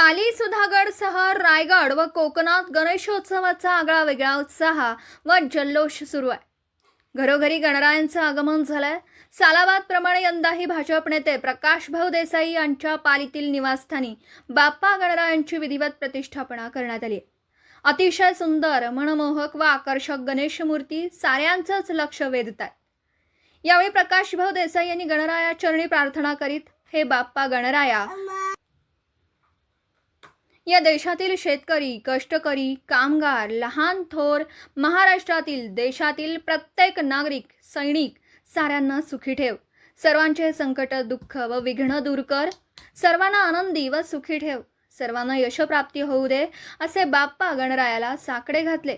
पाली सुधागड सह रायगड व कोकणात गणेशोत्सवाचा आगळा वेगळा उत्साह व जल्लोष सुरू आहे. घरोघरी गणरायांचं आगमन झालंय. सालाबाद प्रमाणे यंदाही भाजप नेते प्रकाश भाऊ देसाई यांच्या पालीतील निवासस्थानी बाप्पा गणरायांची विधिवत प्रतिष्ठापना करण्यात आली अतिशय सुंदर मनमोहक व आकर्षक गणेश मूर्ती साऱ्यांचंच लक्ष वेधत आहे यावेळी प्रकाश भाऊ देसाई यांनी गणराया चरणी प्रार्थना करीत हे बाप्पा गणराया या देशातील शेतकरी कष्टकरी कामगार लहान थोर महाराष्ट्रातील देशातील प्रत्येक नागरिक सैनिक साऱ्यांना सुखी ठेव. सर्वांचे संकट दुःख व विघ्न दूर कर. सर्वांना आनंदी व सुखी ठेव. सर्वांना यशप्राप्ती होऊ दे असे बाप्पा गणरायाला साकडे घातले.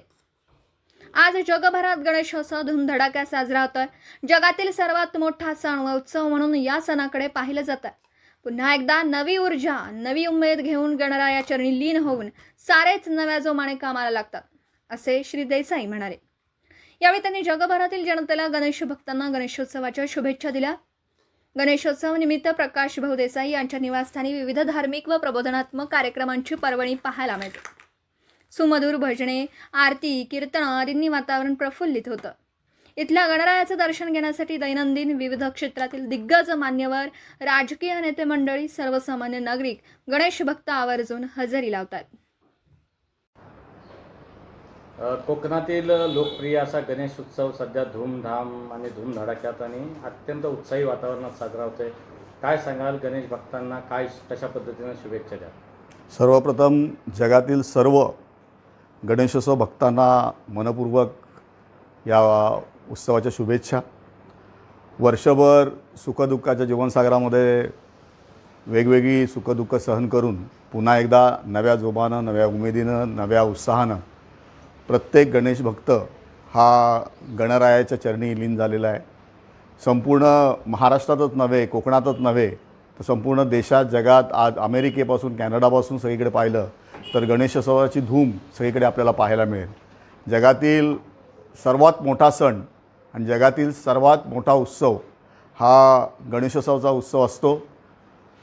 आज जगभरात गणेशोत्सव धूमधडाक्यात साजरा होतोय. जगातील सर्वात मोठा सण व उत्सव म्हणून या सणाकडे पाहिलं जातं पुन्हा एकदा नवी ऊर्जा नवी उमेद घेऊन गणराया चरणी लीन होऊन सारेच नव्या जोमाने कामाला लागतात असे श्री देसाई म्हणाले. यावेळी त्यांनी जगभरातील जनतेला गणेश भक्तांना गणेशोत्सवाच्या शुभेच्छा दिल्या. गणेशोत्सव निमित्त प्रकाश भाऊ देसाई यांच्या निवासस्थानी विविध धार्मिक व प्रबोधनात्मक कार्यक्रमांची पर्वणी पाहायला मिळते. सुमधुर भजने आरती कीर्तन आदींनी वातावरण प्रफुल्लित होतं. इथल्या गणरायाचं दर्शन घेण्यासाठी दैनंदिन विविध क्षेत्रातील दिग्गज मान्यवर राजकीय नेते मंडळी सर्वसामान्य नागरिक गणेश भक्त आवर्जून हजेरी लावतात. कोकणातील लोकप्रिय असा गणेश उत्सव सध्या धूमधाम आणि धूमधडाक्यात आणि अत्यंत उत्साही वातावरणात साजरा होतोय. काय सांगाल गणेश भक्तांना? काय कशा पद्धतीनं शुभेच्छा द्या सर्वप्रथम जगातील सर्व गणेशोत्सव भक्तांना मनपूर्वक या उत्सवाच्या शुभेच्छा. वर्षभर सुखदुःखाच्या जीवनसागरामध्ये वेगवेगळी सुखदुःख सहन करून पुन्हा एकदा नव्या जोमानं नव्या उमेदीनं नव्या उत्साहानं प्रत्येक गणेश भक्त हा गणरायाच्या चरणी लीन झालेला आहे. संपूर्ण महाराष्ट्रातच नव्हे कोकणातच नव्हे तर संपूर्ण देशात जगात आज अमेरिकेपासून कॅनडापासून सगळीकडे पाहिलं तर गणेशोत्सवाची धूम सगळीकडे आपल्याला पाहायला मिळेल. जगातील सर्वात मोठा सण आणि जगातील सर्वात मोठा उत्सव हा गणेशोत्सवाचा उत्सव असतो.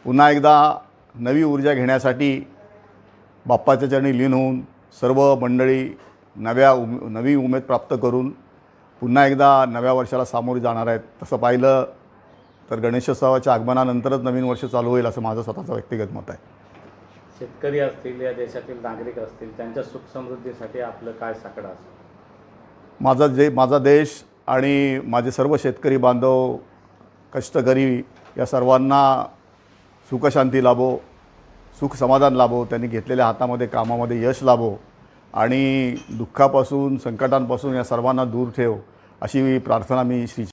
पुन्हा एकदा नवी ऊर्जा घेण्यासाठी बाप्पाच्या चरणी लीन होऊन सर्व मंडळी नव्या उम नवी उमेद प्राप्त करून पुन्हा एकदा नव्या वर्षाला सामोरे जाणार आहेत. तसं पाहिलं तर गणेशोत्सवाच्या आगमनानंतरच नवीन वर्ष चालू होईल असं माझं स्वतःचं व्यक्तिगत मत आहे. शेतकरी असतील या देशातील नागरिक असतील त्यांच्या सुख समृद्धीसाठी आपलं काय साकडं असेल माझा जे माझा देश आणि माझे सर्व शेतकरी बांधव कष्टकरी या सर्वांना सुखशांती लाभो सुख समाधान लाभो त्यांनी घेतलेल्या हातामध्ये कामामध्ये यश लाभो आणि दुःखापासून संकटांपासून या सर्वांना दूर ठेव अशी प्रार्थना मी श्री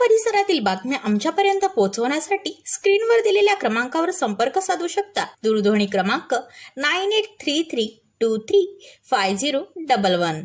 परिसरातील बातम्या आमच्यापर्यंत पोहोचवण्यासाठी स्क्रीनवर दिलेल्या क्रमांकावर संपर्क साधू शकता. दूरध्वनी क्रमांक nine eight three three two three five zero double one.